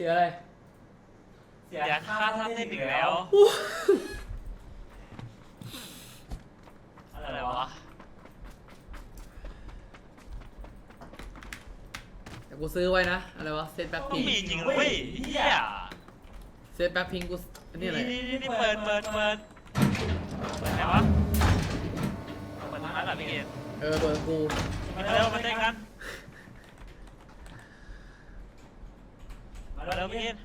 เสียเสียอะไร เสียค่าท่าเต้นอีกแล้ว อะไรวะ แต่กูซื้อไว้นะ อะไรวะ เซตแบ็คต้อพิงงมีจริงเว้ยเฮียเซตแบ็คพิงกูอันนี้อะไร นี่นี่นี่เปิดเปิดเปิดเปิดไหนวะเปิดทางนั้นเหรอพี่เกศเออเบอร์กูมาเร็วมาเต้นกัน มาเร็วพี่เกศ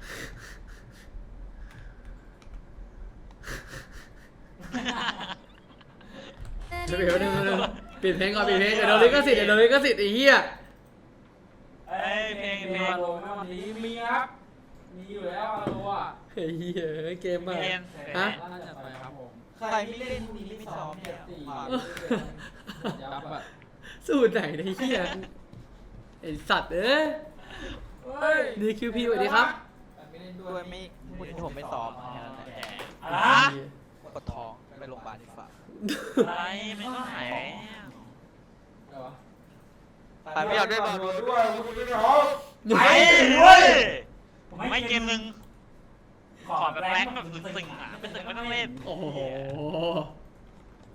เดี๋ยวเดี๋ยวเดี๋ยวเดี๋ยวปิดเพลงก่อนปิดเพลงเดี๋ยวโดนลิขสิทธิ์เดี๋ยวโดนลิขสิทธิ์ไอ้เหี้ยเอ้ยเพลงเพลงโดนวันนี้มีครับ มีอยู่แล้วอาโลอะไอ้เหี้ยเกมเพมาลงฮะน่าจะไปครับผมใครไม่เล่นพรุ่งนี้ไม่ซ้อมเนี่ยสี่ฝากยับอะสูตรไหนในยไอ้เหี้ยไอสัตว์เอ้ย เฮ้ยนี่คิวพีสวัสดีครับไม่เล่นด้ด้ววยยไม่พรุ่งนี้ผมไม่ซ้อมแค่นั้นแหละอะไรปวดท้องไปโรงพยาบาลดีกว่าอะไรมันก็หายอะไรวะไปไม่อยากได้บอลด้วยคุณไม่ร้องไปเว้ยไม่เกมหนึ่งขอแบบแรงแบบตึงๆอะเป็นตึงไม่ต้องเล่นโอ้โห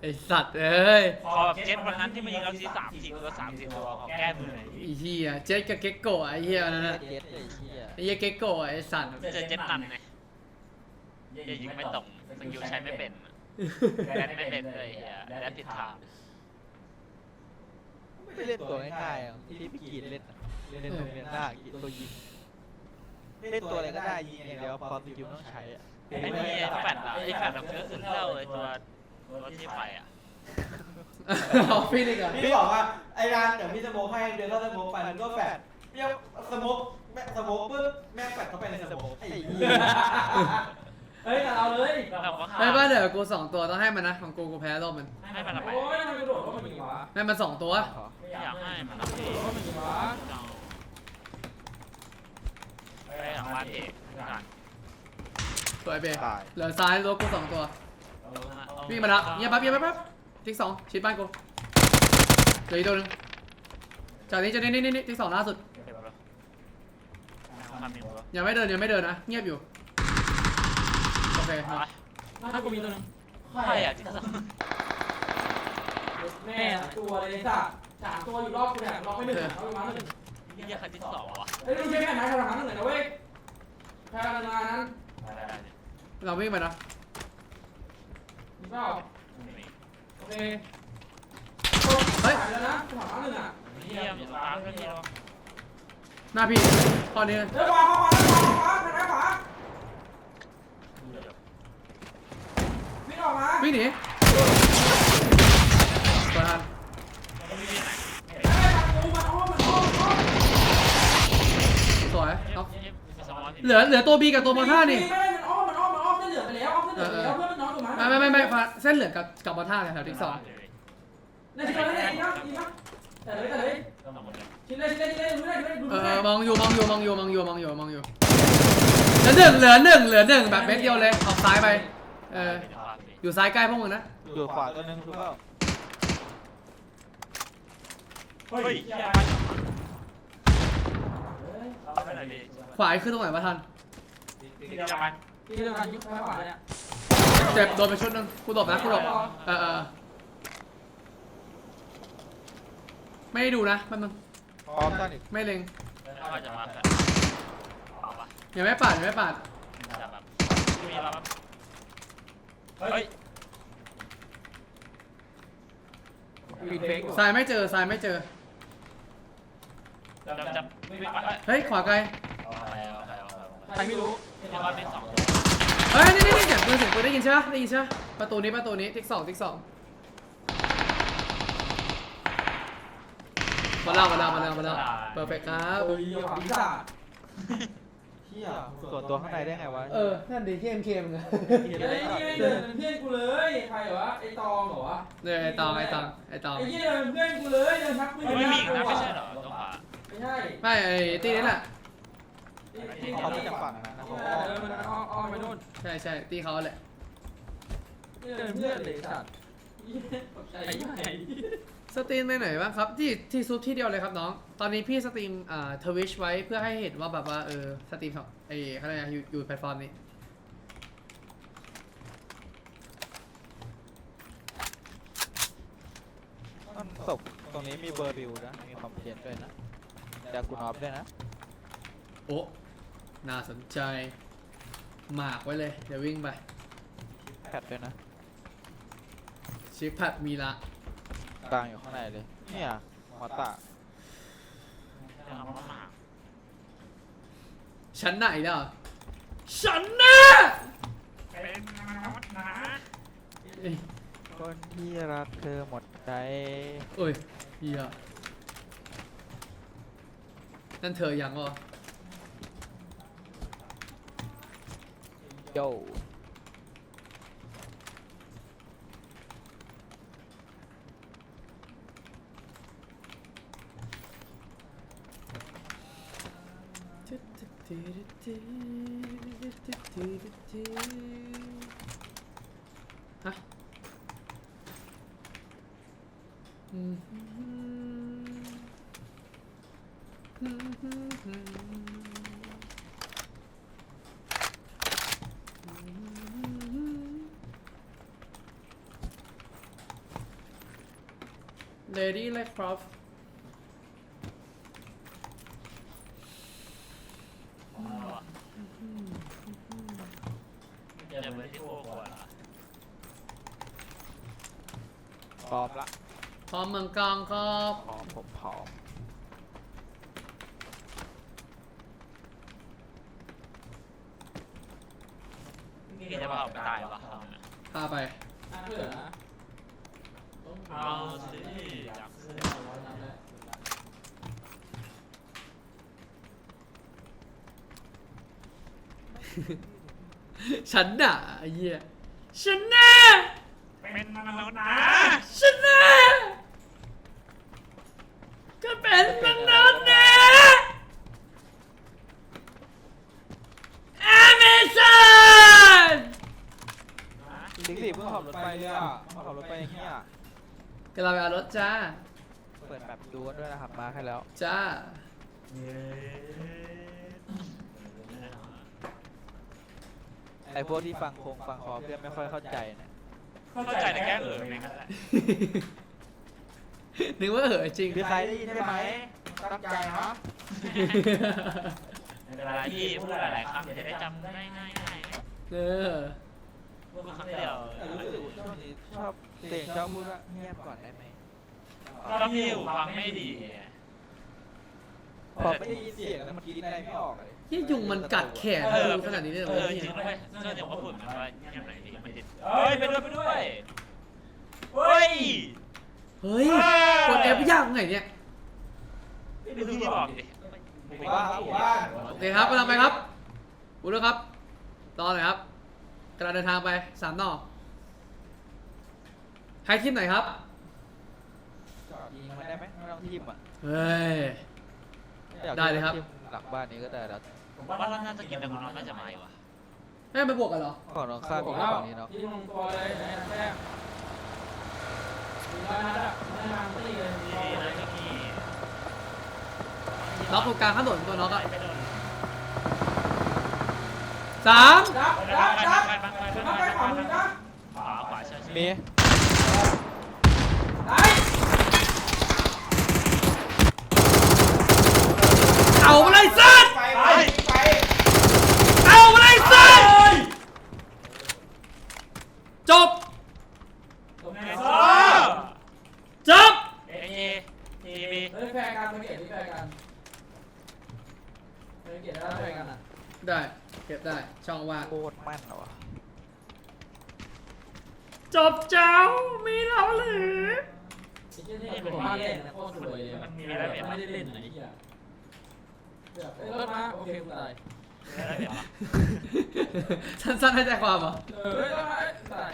ไอสัตว์เอ้ยขอแบบเจ็ตวันนั้นที่มันยิงเราทีสามสี่ตัวสามสี่ตัวขอแก้มือหน่อยไอ้เหี้ยเจ็ดกับเก็กโกะไอ้เหี้ยนั่นน่ะเย็ดเลยเชี่ยไอ้เหี้ยเก็กโกะไอ้สัตว์เจอเจ็ตตันไงอย่ายิงไม่ตรงสกิลใช้ไม่เป็นแดนไม่เป็นเลยเฮียแดนติดทางไม่เล่นตัวง่ายๆอะที่พี่กีดเล่นอะเล่นตรงเล่นหน้ากีดตัวยิงเล่นตัวอะไรก็ได้ยิงอย่างเดียวพอสกิลต้องใช้อะไอ้นี่ไอ้แฟดอะไอ้แฟดแบบเนื้อขึ้นเล่าเลยตัว ตัวที่ไฟอะออฟฟิศอีกเหรอพี่บอกว่าไอ้ร้านเดี๋ยวพี่สโมกให้เดินเข้าสโมกไปมันก็แฟดเรียกสโมกแม่สโมกปุ๊บแม่งแฟดเข้าไปในสโมกไอ้เหี้ยเฮ้ยแต่เราเลยแบบว่าไม่ว่าเดี๋ยวกูสองตัวต้องให้มันนะของกูกูแพ้รอบมันให้มันละไปโอ้ยทำไมกระโดดเข้ามาอย่างนี้วะให้มันสองตัวไม่อยากให้มันละกระพี่โดดเข้ามาอย่างนี้วะไปหลังบ้านเอกกันสวยเบตายเหลือซ้ายรถกูสองตัว วิ่งมาละเงียบปั๊บเงียบปั๊บปั๊บทิกสองชิดบ้านกูเหลืออีกตัวหนึงจากนี้จะนี่นี่นี่ทิกสองล่าสุดทำยังไงยังไม่เดินยังไม่เดินนะเงียบอยู่โอเคมาถ้ากูมีตัวนึงใครอะที่ทแม่ตัวเลยจ้ะสามตัวอยู่รอบกูเนี่ยรอบไม่หนึ่งรอบประมาณหนึ่งำที่ใครที่สองวะเอ้ยไม่ใช่แค่ไหนแค่หลังนั้นหนึ่งนะเว้ยแค่หลังนั้นเราวิ่งไปนะมี เปล่าโอเคเฮ้ยถ่ายแล้วนะถามหนึ่งอะเยี่ยมอยู่ตรงกลางก็ที่เราหน้าพี่ตอนนี้เดี๋ยวขวาขวาขวาขวาขวาขวาวิ่งออกมาวิ่งหนีตัวทันเอ้ยกูมันอ้อมมันอ้อมมันอ้อมสวยเอามีสมองเหลือเหลือตัวบีกับตัวบอลท่านี่ไม่มันอ้อมมันอ้อมมันอ้อมเส้นเหลืองไปแล้วอ้อมเส้นเหลืองไปแล้วเพื่อนมันน้องถูก ไมไม่ไม่ไม่เส้นเหลืองกับกับบอลท่าแถวทิกสองนชิ้นนั้นเลยนะยิงนะแต่เลยแต่เลยชิ้นเลยชิ้นเลยชิ้นเลยดูได้ดูได้ดูเอได้อมองอยู่มองอยู่มองอยู่มองอยู่มองอยู่มองอยู่เหลือหนึ่งเหลือหนึ่งเหลือหนึ่งแบบเม็ดเดียวเลยออกซ้ายไปเอออยู่ซ้ายใกล้พวกมึงนะอยู่ขวาตัวนึงคือเปล่าเฮ้ยยี่ยมไหนดีขวาขึ้นตรงไหนวะทันที่เดียวกันที่เดียวกันยุคซ้ายข เนี่ยเจ็บโดนไปชุดหนึงกูหลบนะกูหลบเออเออไม่ได้ดูนะมันมึงพร้อมตั้งอีกไม่เล็งแล้วก็จะมาแบบเอาปะยังไม่ปาดยังไม่ปาดจะแบบมีอะไรแบบเฮ้ยปีเฟกซ้ายไม่เจอซ้ายไม่เจอจะจะไม่ไปเฮ้ยขวาไกลใครไม่รู้ที่ว่าเป็นสอง เฮ้ยนี่นี่นี่เสียงปืนเสียงปืนได้ยินใช่ปะได้ยินใช่ปะประตูนี้ประตูนี้ทิกสองทิกสองมาแล้วมาแล้วมาแล้วมาแล้วเปิดไปครับโอ้ยขวาพิซซ่าเชี่ยส่วนตัวข้างในได้ไงวะเออนั่นดีที่เอ็มเคมึงอะเฮ้ยนี่เดินเป็นเพื่อนกูเลยใครเหรอไอ้ตองเหรอวะเนี่ยไอตองไอตองไอตองไอ้ยี่เดินเป็นเพื่อนกูเลยเดินทักปืนไม่มีอีกนะไม่ใช่เหรอตรงขวาไม่ใช่ไม่ไอตีนี่แหละ เขาไม่จากฝั่งนะนะเออมันอ้อมอ้อมไปนู่นใช่ใช่ตีเขาแหละนี่เดินเพื่อนเลยสัตว์ไอ้ยี่ไอ้สตรีมไปไหนบ้างครับที่ที่ซุปที่เดียวเลยครับน้อง ตอนนี้พี่สตรีมอ่าทวิชไว้เพื่อให้เห็นว่าแบบว่าเออสตรีมของไอ้อะไรนะอยู่อยู่แพลตฟอร์มนี้มันศพตรงนี้มีเบอร์บิวนะ มีคอมเพลนด้วยนะดากูนอฟด้วยนะ โอ้ น่าสนใจ หมากไว้เลย เดี๋ยววิ่งไป แพทด้วยนะชิปแพดมีละ กลางอยู่ข้างในเลย เนี่ยหัวตาเอามาหาชั้นไหนล่ะชั้นหน้าเป็นมนุษย์นะเอ้ยคนที่รักเธอหมดใจโอ้ยเหี้ยนั่นเธอยังวะ Yo. Ah. Mm hmm. Mm hmm. โยฮะอืม Lady Lecroft เจอมือที่โอ้กว่าพร้อมละพร้อมเมืองกองครับพร้อมผมพร้อมพี่จะมาเอาไปตายวะพาไปอะเพื่อนนะ เอาสิอยากซื้อร้อยนัดแล้วฉันน่ะไอ้เหี้ยฉันน่ะเป็นมนุษย์นะฉันน่ะก็เป็นมนุษย์นะอเมซอนสิงสิเพิ่งขับรถไปเลยอะมาขับรถไปอย่างเงี้ย กำลังไปเอารถจ้า เปิดแบบดูกันด้วยนะครับมาให้แล้ว จ้า ไอพวกที่ฟังคงฟังคอเพื่อนไม่ค่อยเข้าใจนะเข้าใจแต่แก้เออเองนั่นแหละนึกว่าเหอะจริงมีใครได้ยินใช่ไหมตั้งใจเนาะเวลาที่พูดหลายๆคำจะได้จำได้ง่ายๆเออพูดคำเดียวแต่รู้สึกว่าช่วงนี้ชอบ เสียงชอบพูดว่าเงียบก่อนได้ไหมก็พี่หูฟังไม่ดีพอไม่ได้ยินเสียงแล้วมันกินอะไรไม่ออกเลยยี่ยุงมันกัดแขนเออดูขนาดนี้เลยเหรเอออจเนี่ยริงด้วยเนื่องจากว่าฝุ่นมันว่าอย่างไรดีไม่ติดเฮ้ยไปด้วยไปด้วยเฮ้ย เฮ้ยกดเอฟยากตรงไหนเนี่ยดูที่บอกดิหมู่บ้านครับหมู่บ้านโอเคครับกำลังไปครับบูด้วยครับรอหน่อยครับกำลังเดินทางไปสามนอก ใครทีมไหนครับ จอดยิงมันได้ไหมไม่ต้องทิมอะเฮ้ยอยากได้เลยครับ ทิ่มหลังบ้านนี้ก็ได้แล้วผมว่าเราน่าจะกินแต่คุณน้องน่าจะมาอยู่ว่ะให้ไปบวกกันเหรอ ขอน้องข้ามบอีอกกแล้วฝั่งนี้เนาะที่ลงตัวเลยไหนแท้มีร้อยนัดอะไม่มาตีเลยดีนะที่นี่น็อกตรงกลางข้างถนนตัวน็อกอะไปโดนสามดับดับดับดับไปขวามือดับขวาขวาใช่ใช่มี เอามาเลยสัตว์ไปไปไปเอามาเลยสัตว์จบตรงไหนเอซโซ่จบเอเอทีบีเฮ้ยแฟร์กันไม่เก็บที่แฟร์กันไม่เก็บได้แฟร์กันอะได้ เก็บได้ ช่องว่างโคตรมั่นเหรอวะจบเจ้า มีเราหรือไอ้เจ้านี่เป็นบ้านเล่นนะโคตรสวย เลยมันมีอะโอเคกูตายสั้นๆให้ใจความเหรอเออเฮ้ยรถมาเอ้ยตาย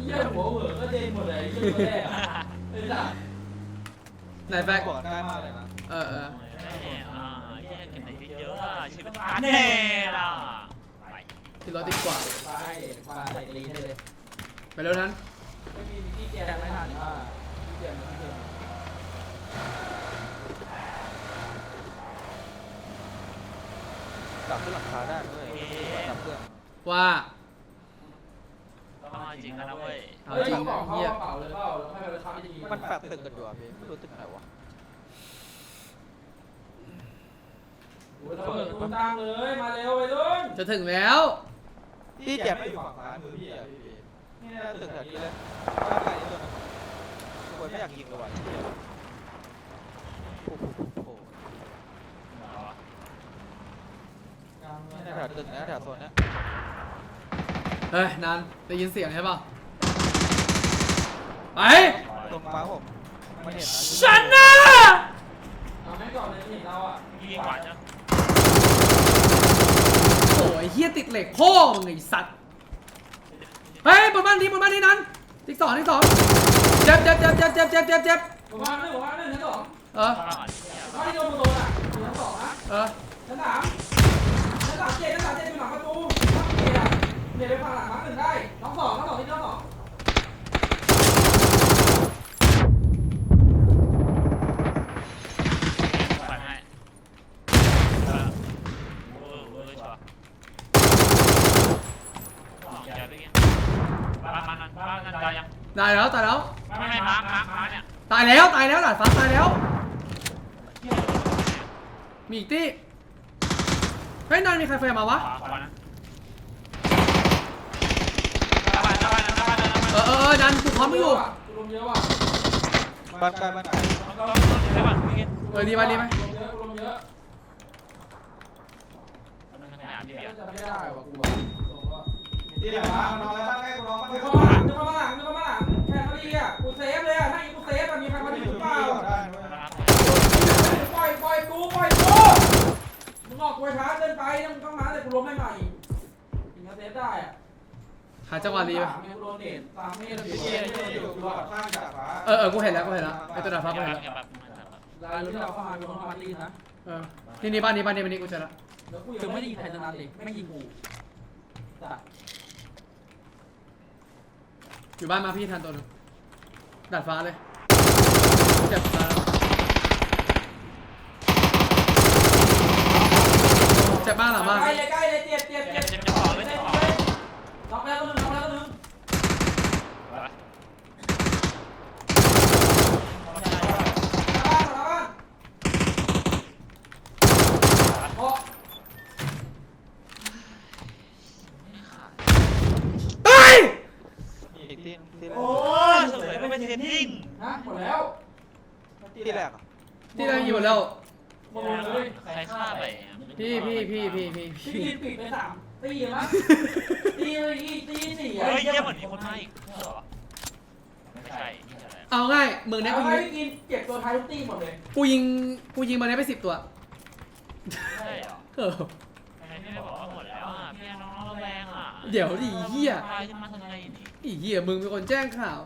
เหี้ยหัวเหวอก็เด้งหมดเลยไอ้เหี้ยตัวแรกอะไอ้สัสไหนแฟกบอกได้มากเลยนะเออเอออ่าแยกกันไหนเยอะอะชีวิตอันเน่ล่ะไปที่รถดีกว่าไปไปใส่ตีให้เลยไปเร็วนั้นไม่มีที่แกไม่ทันว่าที่แกไม่ทัน กลับขึ้นหลังคาได้ด้วยกลับเครื่องว่า ต้องเอาจริงกันนะเว้ยเอาเฮ้ยจริงเขาบอกนะเขาเฮียกระเป๋าเลยเปล่าแล้วให้ไปค้ำจริงมันแปดตึกกันอยู่อะพี่ไม่รู้ตึกไหนวะโอ้ยระเบิดตุ้มตามเลยมาเร็วไปรุ่นจะถึงแล้ว พี่แจ็บไม่อยู่ฝั่งซ้ายมือพี่อะพี่นี่น่าตึกแถวนี้เลยบ้านใครนี่ตัวนึงคนไม่อยากยิงเลยว่ะพี่โอ้โหแถ วตึกนะแถวโซนนี้เฮ้ยนันได้ยินเสียงใช่ป่ะไปตรงฟ้าผมมันเห็นนะชนะเอาไม่ก่อนเลยเห็นเราอะยิงกว่าจ้ะโอ้ยเฮียติดเหล็กพ่อมึงไอ้สัตว์เฮ้ยบนบ้านนี้บนบ้านนี้นั้นติ๊กสองติ๊กสองเจ็บเจ็บเจ็บเจ็บเจ็บเจ็บเจ็บเจ็บผมว่าหนึ่งผมว่าหนึ่งชั้นสองเออข้างหลังถ้าที่โดนโดนอะชั้นสองนะเออชั้นสาม เดี๋ยวไปฝั่งหลังมาร์คหนึ่งได้น้องสองน้องสองที่น้องสองไปให้เออเออเออชัวร์สองแกพี่บ้านมันบ้านกันตายยังตายแล้วตายแล้ว ไม่ไม่มาร์คมาร์คมาร์คเนี่ยตายแล้วตายแล้วหลานฟ้าตายแล้ว มีอีกที่เฮ้ยนันมีใครแฟร์มาวะขวาขวานะหน้าบ้านหน้าบ้านหน้าบ้านหน้าบ้าน เออเอ อเออนันกูพร้อมไม่อยู่กูรวมเยอะว่ะบ้านใกล้บ้านใกล้ต้องต้องต้องอยู่ในบ้านพี่เออดีไหมดีไหมรวมเยอะกูรวมเยอะต้องขนาดพี่เบียร์จะไม่ได้ว่ะกูอะส่งว่าที่ไหนวะนอนแล้วบ้านใกล้กูนอนบ้านใกนึล้กกูเข้ามานอนหลังนึกเข้ามาหลังนึกเข้ามาหลังแค่พอดีอะกูเซฟเลยอะถ้าอีกกูเซฟอะมีใครมาดีหรือเปล่าได้ด้วยปล่อยปล่อยกูปล่อยกูมึงออกกูช้าเกินไปนะมึงต้องมาเลยกูล้มให้ใหม่ถึงจะเซฟได้อะ หาจังหวะดีไหมสามเนี่ยกูโดนเด็ดสามเมตรที่ที่อยู่กูรอข้างจากฟ้าเออเออกูเห็นแล้วกูเห็นแล้วไอ้ตัวดาดฟ้ากูเห็นแล้วลายลุ้นเราเข้ามากูต้องมาตีนะเออนี่นี่บ้านนี้บ้านนี้บ้านนี้กูเจอละแล้วกูยังไม่ได้ยิงใครทั้งนั้นเลยไม่ยิงกูแต่อยู่บ้านมาพี่ทันตัวหนึงดาดฟ้าเลยเจ็บตายแล้วเจ็บบ้านหลังบ้านใกล้เลยใกล้เลยเจ็บเจ็บเจ็เจ็บ ล็อกแล้วตัวนึงล็อกแล้วตัวนึงบ้านบ้านโอ้เฮ้ยอีกที่ที่แรโอ้กยสวยไม่เป็นเทนนิ่งนะหมดแล้วที่แรกอะที่เราอยู่แล้วหมดเลยใครฆ่าไปพี่พี่พี่พี่พี่พี่พี่กินปิดไปสามตีมั้ยตีเล ยอีตีสี่เฮ้ยเยี่ยมเหมือนมีคนมาอีกเหรอไม่ใช่นี่อะไรเอาง่ายเมืองนี้เอากูไว้ยิงพี่กินเก็บตัวท้ายทุกตีหมดเลยกูยิงกูยิงเมืองนี้ไปสิบตัวใช่เหรอเออไอ้พี่ไม่บอกว่าหมดแล้วอะพี่น้องเราแรงอะเดี๋ยวดิเหี้ยตายจะมาทำไมนี่อีเหี้ยมึงเป็นคนแจ้งข่าว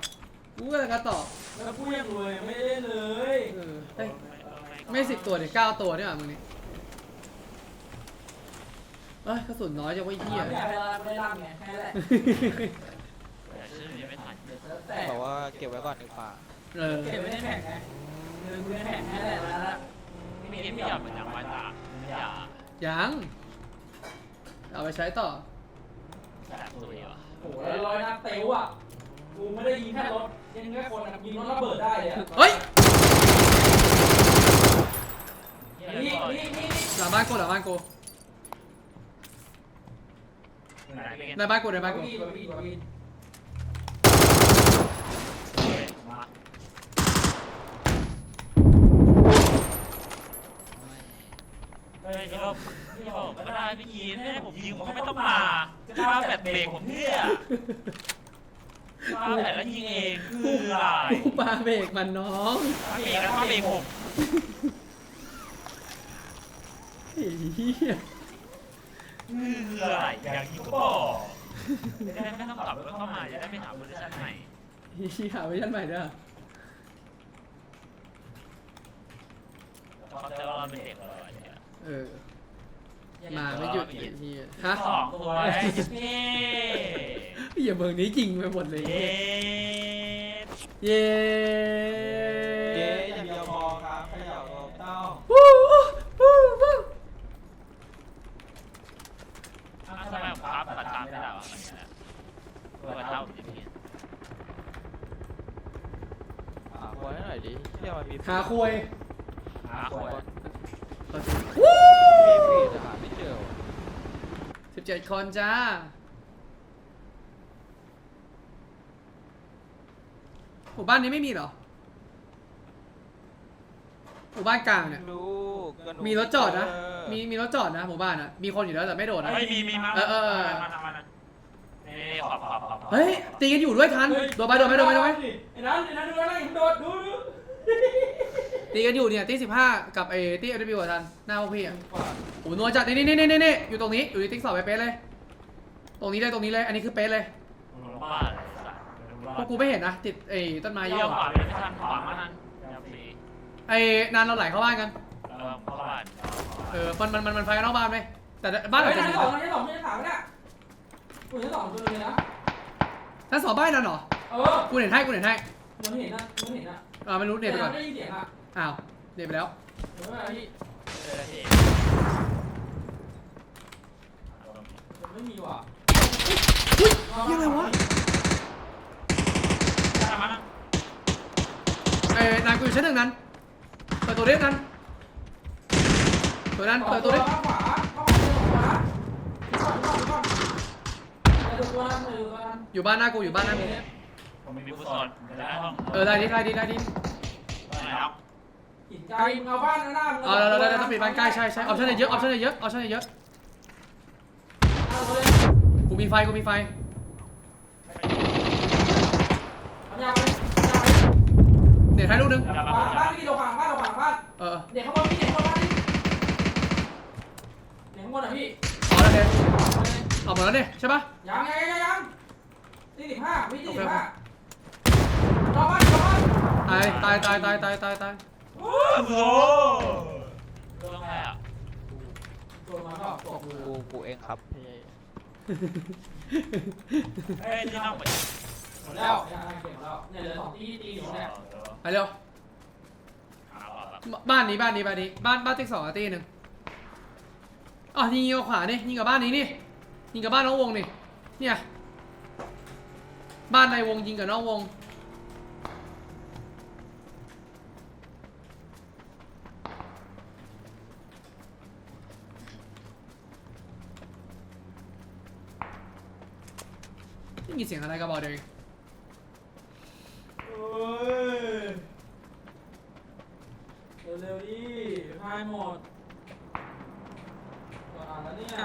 กูก็เลยกระตอบแล้วกูยังรวยไม่ได้เลยเออเอ้ยไม่สิบตัวเดี๋ยวเก้าตัวเนี่ยมึงนี่ เอ้ยกระสุนน้อยจังวะไอ้เหี้ยไม่อยากให้เราได้ร่างไงแค่แหละแต่ชื่อนี้ไม่ทันแต่บอกว่าเก็บไว้ก่อนดีกว่าเออเก็บไว้ในแผงไงเงินกูในแผงแค่แหละแล้วละพี่เอ็มพี่อยากเป็นอย่างไรตาอยากยังเอาไปใช้ต่อแสบตัวเหรอโอ้โหแล้วร้อยนัดเต๋วอะกูไม่ได้ยิงแค่รถยิงแค่คนยิงรถระเบิดได้เลยอะเฮ้ยนี่นี่นี่หลังบ้านกูหลังบ้านกู ในบ้านกูในบ้านบากูร์บี้บาร์บี้บาร์บี้มาเฮ้ยพี่ลบพี่บอกก็ได้พี่ยีนให้ผมยิงผมก็ไม่ต้องมาจะมาแบบเบรกผมเพื่อมาแต่แล้วยิงเองคืออะไรกูปาเบรกมันน้องมาเบรกแล้วมาเบรกผมไอ้เหี้ย คืออะไรอย่างที่ก็บอกจะได้ไม่ต้องกลับแล้วเข้ามาจะได้ไม่ถามบริษัทใหม่เหี้ยหาเวอร์ชันใหม่ด้วยเพราะแต่ว่าเราเป็นเด็กเลยเนี่ยเออ มาไม่หยุดไอ้เหี้ยฮะสองตัวไอ้เจ๊เหี้ยเมืองนี้จริงไปหมดเลย เย้ เย้ เย้อย่างเดียวพอครับเขย่าตัวเต้า วู้วู้วู้ ทำไมผมครับตัดตามไม่ได้วะอะไรเงี้ย เปิดเท่าผมจะเพี้ยนหาคนให้หน่อยดิเที่ยมันมีหาคุยหาคนวู้มีฟีดหาไม่เจอว่ะสิบเจ็ดคนจ้า หมู่บ้านนี้ไม่มีเหรอ หมู่บ้านกลางเนี่ยลูกก็หนูมีรถจอดนะเออมีมีรถจอดนะหมู่บ้านอะมีคนอยู่แล้วแต่ไม่โดดนะ ไม่มีมีมาเออเออเออ มามามานี่ขอบขอบขอบ เฮ้ยตีกันอยู่ด้วยทันโดดไปโดดไปโดดไปโดดไปไอ้นั้นไอ้นั้นดูอะไรโดดดูดูตีกันอยู่เนี่ยตีสิบห้ากับไอ้ตีเอฟบีทันหน้าพวกพี่อะโอ้โหนัวจัดนี่นี่นี่นี่นี่อยู่ตรงนี้อยู่ในติ๊กสอบไปเป๊ะเลย ตรงนี้เลยตรงนี้เลย อันนี้คือเป๊ะเลยบ้าเลยสัตว์พวกกูไม่เห็นนะติดไอ้ต้นไม้เยเยี่ยอะมขวาไม่ทันขวามาทันยามสีไอ้นานเราไหลเข้าบ้านกันเออเข้าบ้านเออมันมันมันมันไฟกันนอกบ้านไหมแต่บ้านเราเฮ้ยจะชั้ถึนงสองชั้นสองชั้นสามเนี่ยกูชั้นสองตัวเลยนะ ทั้งสองบ้านนั่นเหรอ เออกูเห็นให้กูเห็นให้มันเห็นนะมันเห็นนะอ่าไม่รู้เน็ตไปก่อนไม่ได้ยินเสียงอะอ้าวเน็ตไปแล้ว เดี๋ยวไม่พี่เจอที่ไม่มีว่ะอุ้ยยังไงวะทำมันเอ้ยนายกูอยู่ชั้นหนึ่งนั้น เปิดตัวเรียกนั้นตัวนั้นเปิดตัวเรียกข้างขวาข้างขวาข้างขวาข้างขวาข้างขวาตัวนั้นตัวนั้น อยู่บ้านหน้ากูอยู่บ้านหน้ากูผมมีฟุตซอลจะได้ห้องเออได้ดิได้ดิได้ดิไหนครับหินไกลมึงเอาบ้านหน้ามึงเออเราเราเราต้องปิดบ้านใกล้ใช่ใช่ออปชั่นเยอะออปชั่นเยอะออปชั่นเยอะเอาเลยกูมีไฟกูมีไฟเอายาวไปยาวไปเน็ตให้ลูกนึงจะมาบ้านบ้านพี่ตรงฝั่งบ้านตรงฝั่งบ้านเออเด็กข้างบนพี่เด็กข้างบนบ้านนี่เด็กข้างบนอะพี่เอาแล้วเน็ตเอาหมดแล้วเนี่ยใช่ปะยังยังยังยัง สี่สิบห้าวิโอสี่เคสิบห้ารอบ้านรอบ้านตายตายตายตายตายตายตายโอ้โหเรื่องอะไรอะตัวมาก็ตกมือกูกูเองครับเฮ้ยที่นั่งไปหมดแล้วยังเก็บหมดแล้วเนี่ยเหลือสองตีตีอยู่เนี่ยไปเร็วบ้านนี้บ้านนี้บ้านนี้บ้านบ้านติ๊กสองอะตีหนึ่งอ๋อยิงยิงกับขวานี่ยิงกับบ้านนี้นี่ยิงกับบ้านน้องวงนี่เนี่ย บ้านในวงยิงกับน้องวง ไม่มีเสียงอะไรก็บอกเดี๋ยวเองเฮ้ยเร็วๆดิพายหมดตัวอ่านแล้วเนี่ย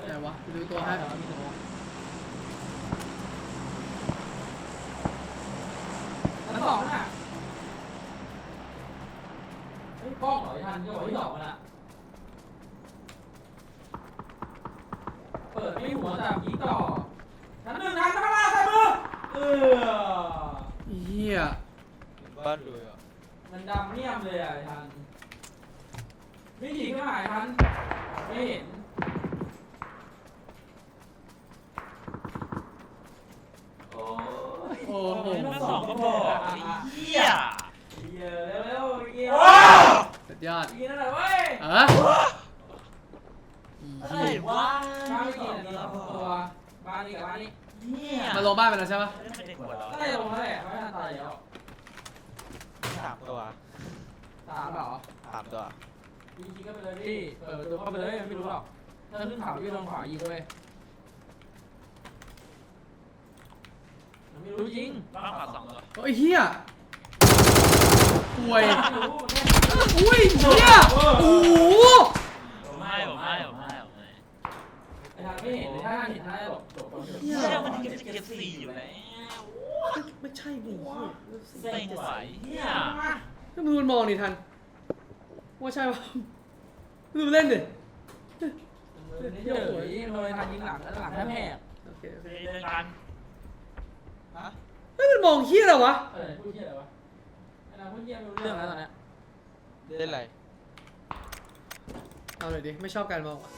อะไรวะดูตัวให้ชั้ สองน่ะเฮ้ยกล้องเหรอไอ้ทันก็บอกที่สองมันอะเปิดไม่หัวแต่ยิงต่อชั้นหนึ่งทันข้างล่างใส่มือเออเฮียบ้านเลยอะมันดำเนียมเลยอะไอ้ทันไม่ยิงไม่หายทันไม่เห็น โอ้ย โอ้โหนั่นสองก็พอไอ้เหี้ยเยอะเร็วๆเยี่ยสุดยอดกินนั่นแหละเว้ยเอออะไรวะข้าวไม่กินอันตัวบ้านนี้กับบ้านนี้เหี้ยมาลงบ้านไปแล้วใช่ปะไม่ได้กดหรอได้ลงแล้วแหละไม่ทันตายแล้วสามตัวตามเหรอสามตัวยิงยิงก็ไปเลยพี่เปิดประตูเข้าไปเลยไม่รู้หรอกถ้าขึ้นเขาพี่ลงขวายิงด้วยไม่ รู้จริงบ้านขวาสองตัวโอ้ยเฮียป่วยไม่รู้มันแค่อุ้ยเฮียโอ้โหผมให้ผมให้ผมให้ผมให้ไอ้ทางไม่เห็นเลยถ้าเห็นท่าหลบหลบก่อนเถอะเหี้ยมันเก็บเก็บสี่อยู่แล้วไม่ใช่ดิเซ็งไหวเหี้ยก็มึงมันมองดิทันว่าใช่ปะมึงเล่นดินี่เฉยโดยทางยิงหลังแล้วหลังแทบแหกโอเคไปเดินกัน ฮะไม่เป็นมองเฮี้ยอะไรวะ เออพูดเที่ยอะไรวะอนางพูเที่ยเรื่องอะไรตอนนเนี้เยเล่นอะไร เอาเลยดิ ไม่ชอบการมองว่ะ